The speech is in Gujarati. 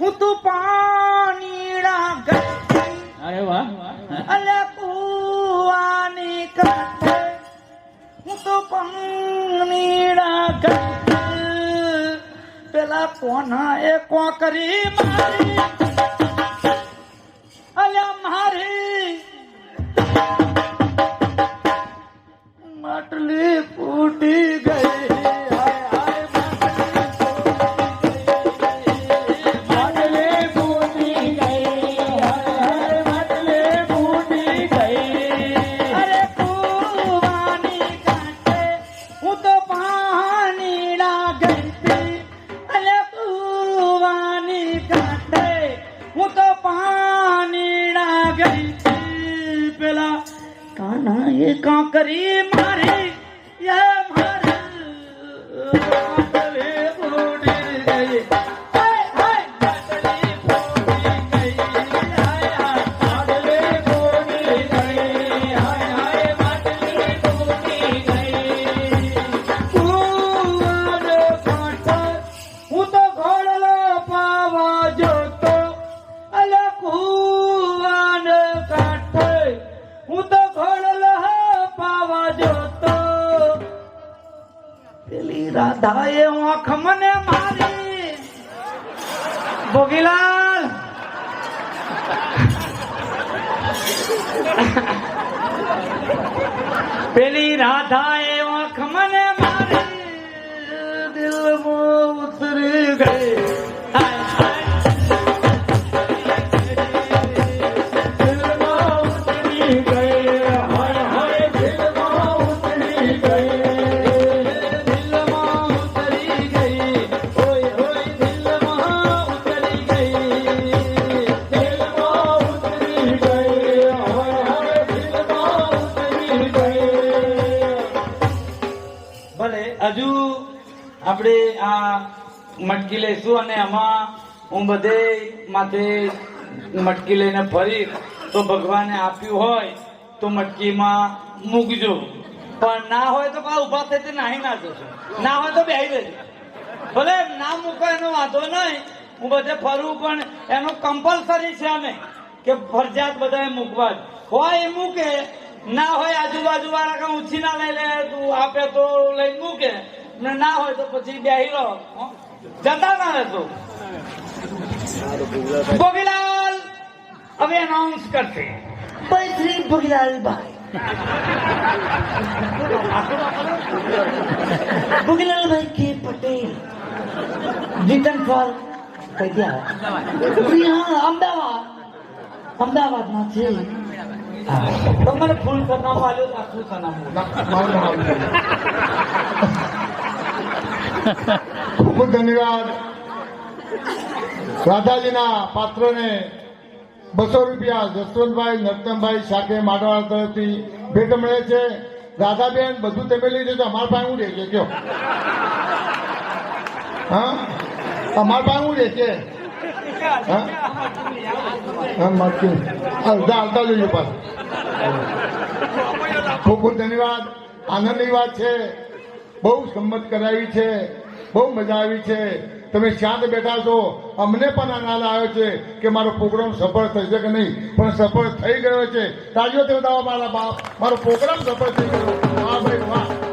હું તું પાણીડા ગઈ અરે વાહ. અલે કુવાની કાંઠે હું તો પાણીડા ગઈ પેલા કોના એ કો કરી મારી. અલ્યા મારી કાના એ કાંકરી મારી એ મારી. રાધાએ આંખ મને મારી. ભોગીલાલ. પેલી રાધાએ આંખ મને મારી આપણે આ મટકી લઈશું અને આમાં હું બધે માથે મટકી લઈને ફરી તો ભગવાને આપ્યું હોય તો મટકીમાં મૂકજો. પણ ના હોય તો કાં ઊભા થઈ નાહી ના જશો. ના હોય તો બેહી દેજો ભલે ના મૂકો એનો વાંધો નહીં, હું બધે ફરું, પણ એનો કમ્પલસરી છે અમે કે ફરજિયાત બધાએ મૂકવા હોય એ મૂકે, ના હોય આજુબાજુ વાળા કાં ઉછી ના લઈ લે, તું આપે તો લઈ મૂકે. ને ના હોય તો પછી બેહી રહો જતા ના રહેતો ભોગીલાલ હવે એનાઉન્સ કરશે. ભાઈ. શ્રી ભોગીલાલભાઈ ભોગીલાલભાઈ કે પટેલ. રિટર્ન ફોર કઈ ગયા અમદાવાદ. અમદાવાદમાં છે. તમારે ફૂલ સરનામું આવ્યું આખું સરનામું. ખૂબ ધન્યવાદ. રાધાજીના પાત્રને બસો રૂપિયા જસવંતભાઈ નરતમભાઈ શાકે માડવાળા તરફથી ભેટ મળે છે. રાધાબેન, બધું તમે લઈ જજો. અમારા પાસે હું રહેશે કયો. હા? અમારા પાસે હું રહેશે અડધા અડધા જોઈએ પાછું. ખૂબ ખૂબ ધન્યવાદ. આનંદની વાત છે. બહુ સંમત કરાવી છે. બહુ મજા આવી છે. તમે શાંત બેઠા છો. અમને પણ આનંદ આવ્યો છે કે મારો પ્રોગ્રામ સફળ થશે કે નહીં? પણ સફળ થઈ ગયો છે. તાજો બતાવો મારા બાપ. મારો પ્રોગ્રામ સફળ થઈ ગયો. વાહ ભાઈ, વાહ.